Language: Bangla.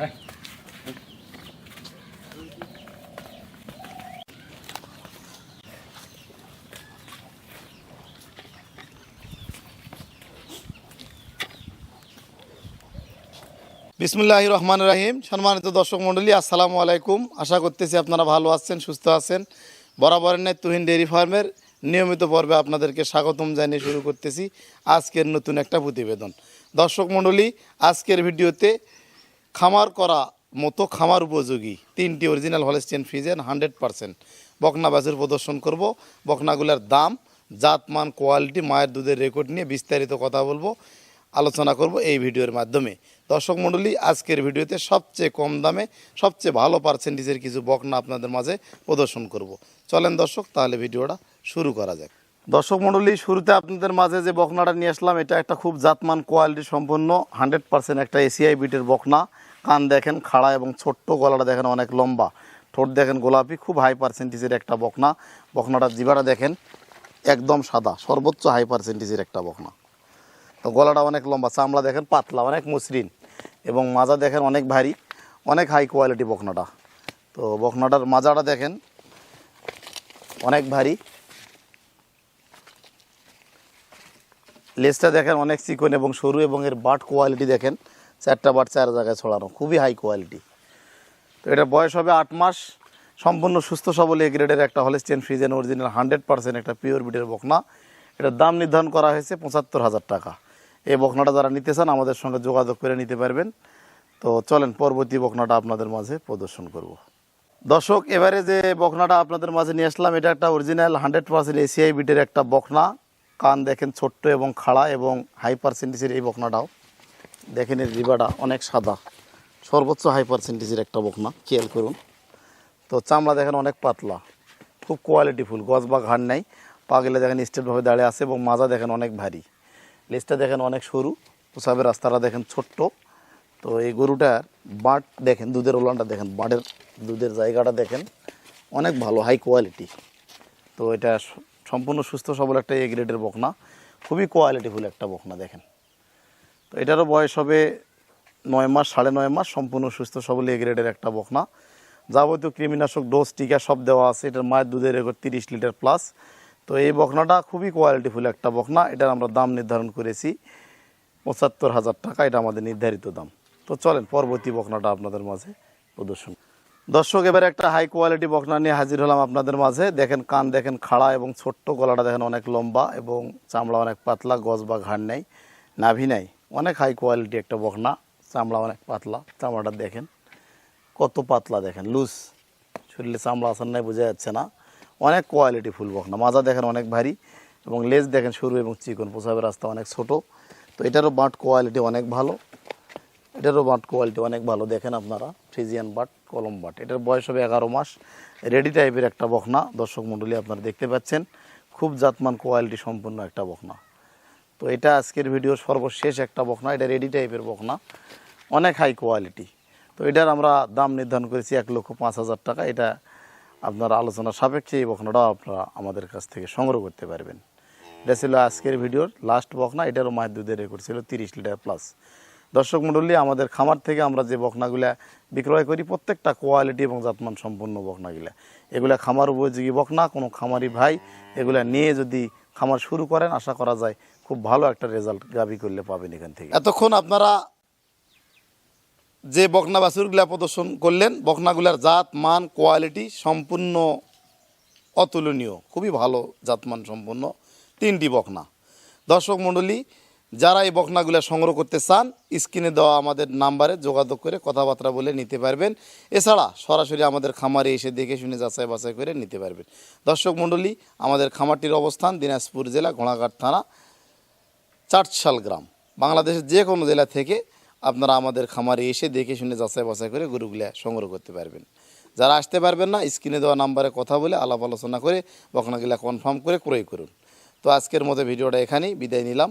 বিসমুল্লাহ রহমান রাহিম। সম্মানিত দর্শক মন্ডলী আসসালামু আলাইকুম। আশা করতেছি আপনারা ভালো আছেন, সুস্থ আছেন। বরাবরের ন্যায় তুহিন ডেয়ারি ফার্মের নিয়মিত পর্বে আপনাদেরকে স্বাগতম জানিয়ে শুরু করতেছি আজকের নতুন একটা প্রতিবেদন। দর্শক মন্ডলী আজকের ভিডিওতে খামার করা মতো খামার উপযোগী। তিনটি original Holstein Friesian hundred percent বকনা বাছুর প্রদর্শন করব। বকনাগুলোর দাম জাতমান কোয়ালিটি মায়ের দুধের রেকর্ড নিয়ে বিস্তারিত কথা বলব, আলোচনা করব এই ভিডিওর মাধ্যমে। দর্শক মণ্ডলী, আজকের ভিডিওতে সবচেয়ে কম দামে সবচেয়ে ভালো পার্সেন্টেজের কিছু বকনা আপনাদের মাঝে প্রদর্শন করব। চলেন দর্শক, তাহলে ভিডিওটা শুরু করা যাক। দর্শক মণ্ডলী, শুরুতে আপনাদের মাঝে যে বকনাটা নিয়ে আসলাম, এটা একটা খুব জাতমান কোয়ালিটি সম্পন্ন, হান্ড্রেড পার্সেন্ট একটা এসিআই বিটের বকনা। কান দেখেন, খাড়া এবং ছোট্ট গলাটা দেখেন অনেক লম্বা। ঠোঁট দেখেন গোলাপি, খুব হাই পার্সেন্টেজের একটা বকনা। বকনাটা জিবাটা দেখেন একদম সাদা, সর্বোচ্চ হাই পার্সেন্টেজের একটা বকনা। তো গলাটা অনেক লম্বা, চামড়া দেখেন পাতলা, অনেক মসৃণ এবং মাজা দেখেন অনেক ভারী, অনেক হাই কোয়ালিটি বকনাটা। তো বকনাটার মাজাটা দেখেন অনেক ভারী লেজটা দেখেন অনেক চিকন এবং সরু এবং এর বাট কোয়ালিটি দেখেন, চারটা বাট চার জায়গায় ছড়ানো, খুবই হাই কোয়ালিটি। তো এটা বয়স হবে আট মাস, সম্পূর্ণ সুস্থ সবল এ গ্রেডের একটা Holstein Friesian original hundred percent একটা পিওর বিটের বকনা। এটার দাম নির্ধারণ করা হয়েছে পঁচাত্তর হাজার টাকা। এই বকনাটা যারা নিতে চান, আমাদের সঙ্গে যোগাযোগ করে নিতে পারবেন। তো চলেন, পরবর্তী বকনাটা আপনাদের মাঝে প্রদর্শন করব। দর্শক, এবারে যে বকনাটা আপনাদের মাঝে নিয়ে আসলাম, এটা একটা অরিজিনাল হান্ড্রেড পার্সেন্ট এসিআই বিটের একটা বকনা। কান দেখেন ছোট্ট এবং খাড়া এবং হাই পার্সেন্টেজের এই বকনাটাও। দেখেন এর রিবাটা অনেক সাদা। সর্বোচ্চ হাই পার্সেন্টেজের একটা বকনা, খেয়াল করুন। তো চামড়া দেখেন অনেক পাতলা, খুব কোয়ালিটিফুল গজ বা ঘাড় নাই। পাগলে দেখেন স্টেটভাবে দাঁড়িয়ে আছে এবং মাজা দেখেন অনেক ভারী। লেজটা দেখেন অনেক সরু, প্রসাবের রাস্তাটা দেখেন ছোট্ট। তো এই গরুটার বাঁট দেখেন, দুধের ওলানটা দেখেন, বাঁটের দুধের জায়গাটা দেখেন অনেক ভালো হাই কোয়ালিটি তো এটা সম্পূর্ণ সুস্থ, সবল একটা এ গ্রেডের বকনা। খুবই কোয়ালিটিফুল একটা বকনা, দেখেন। তো এটারও বয়স হবে নয় মাস, সাড়ে নয় মাস, সম্পূর্ণ সুস্থ, সবল এ গ্রেডের একটা বকনা। যাবতীয় কৃমিনাশক ডোজ টিকা সব দেওয়া আছে। এটার মায়ের দুধের রেকর্ড তিরিশ লিটার প্লাস তো এই বকনাটা খুবই কোয়ালিটিফুল একটা বকনা। এটার আমরা দাম নির্ধারণ করেছি পঁচাত্তর হাজার টাকা। এটা আমাদের নির্ধারিত দাম। তো চলেন, পরবর্তী বকনাটা আপনাদের মাঝে প্রদর্শন দর্শক, এবারে একটা হাই কোয়ালিটি বকনা নিয়ে হাজির হলাম আপনাদের মাঝে। দেখেন কান, দেখেন খাড়া এবং ছোট্ট গলাটা দেখেন অনেক লম্বা এবং চামড়া অনেক পাতলা, গজ বা ঘাড় নেই, নাভি নাই। অনেক হাই কোয়ালিটি একটা বকনা চামড়া অনেক পাতলা। চামড়াটা দেখেন কত পাতলা দেখেন লুজ শরীরে চামড়া আসার নাই, বোঝা যাচ্ছে না। অনেক কোয়ালিটি ফুল বকনা মাজা দেখেন অনেক ভারী এবং লেজ দেখেন সরু এবং চিকন। প্রসাবের রাস্তা অনেক ছোট। তো এটারও বাট কোয়ালিটি অনেক ভালো। এটারও বাট কোয়ালিটি অনেক ভালো। দেখেন আপনারা ফ্রিজিয়ান বাট কলম বাট। এটার বয়স হবে এগারো মাস। রেডি টাইপের একটা বকনা দর্শক মণ্ডলী, আপনারা দেখতে পাচ্ছেন, খুব জাতমান কোয়ালিটি সম্পন্ন একটা বখনা। তো এটা আজকের ভিডিওর সর্বশেষ একটা বকনা এটা রেডি টাইপের বকনা অনেক হাই কোয়ালিটি। তো এটার আমরা দাম নির্ধারণ করেছি এক লক্ষ পাঁচ হাজার টাকা। এটা আপনার আলোচনা সাপেক্ষে এই বকনাটাও আপনারা আমাদের কাছ থেকে সংগ্রহ করতে পারবেন। এটা ছিল আজকের ভিডিওর লাস্ট বখনা। এটারও মায়ের দুধের রেকর্ড ছিল তিরিশ লিটার প্লাস। দর্শক মণ্ডলী, আমাদের খামার থেকে আমরা যে বকনাগুলা বিক্রয় করি, প্রত্যেকটা কোয়ালিটি এবং জাতমান সম্পন্ন বকনাগুলা। এগুলা খামার উপযোগী বকনা, কোনো খামারি ভাই এগুলা নিয়ে যদি খামার শুরু করেন, আশা করা যায় খুব ভালো একটা রেজাল্ট গাবি করলে পাবেন এখান থেকে। এতক্ষণ আপনারা যে বকনা বাছুরগুলা প্রদর্শন করলেন, বকনাগুলার জাত, মান কোয়ালিটি সম্পূর্ণ অতুলনীয়, খুবই ভালো জাতমান সম্পন্ন তিনটি বকনা। দর্শক মণ্ডলী যারা এই বকনাগুলা সংগ্রহ করতে চান, স্ক্রিনে দেওয়া আমাদের নাম্বারে যোগাযোগ করে কথাবার্তা বলে নিতে পারবেন। এছাড়া সরাসরি আমাদের খামারে এসে দেখে শুনে যাচাই বাছাই করে নিতে পারবেন। দর্শক মণ্ডলী, আমাদের খামারটির অবস্থান দিনাজপুর জেলা ঘোড়াঘাট থানা, চাটশাল গ্রাম। বাংলাদেশের যে কোনো জেলা থেকে আপনারা আমাদের খামারে এসে দেখে শুনে যাচাই বাছাই করে গরুগুলা সংগ্রহ করতে পারবেন। যারা আসতে পারবেন না, স্ক্রিনে দেওয়া নাম্বারে কথা বলে আলাপ আলোচনা করে বকনাগুলা কনফার্ম করে ক্রয় করুন। তো আজকের মতো ভিডিওটা এখানেই বিদায় নিলাম।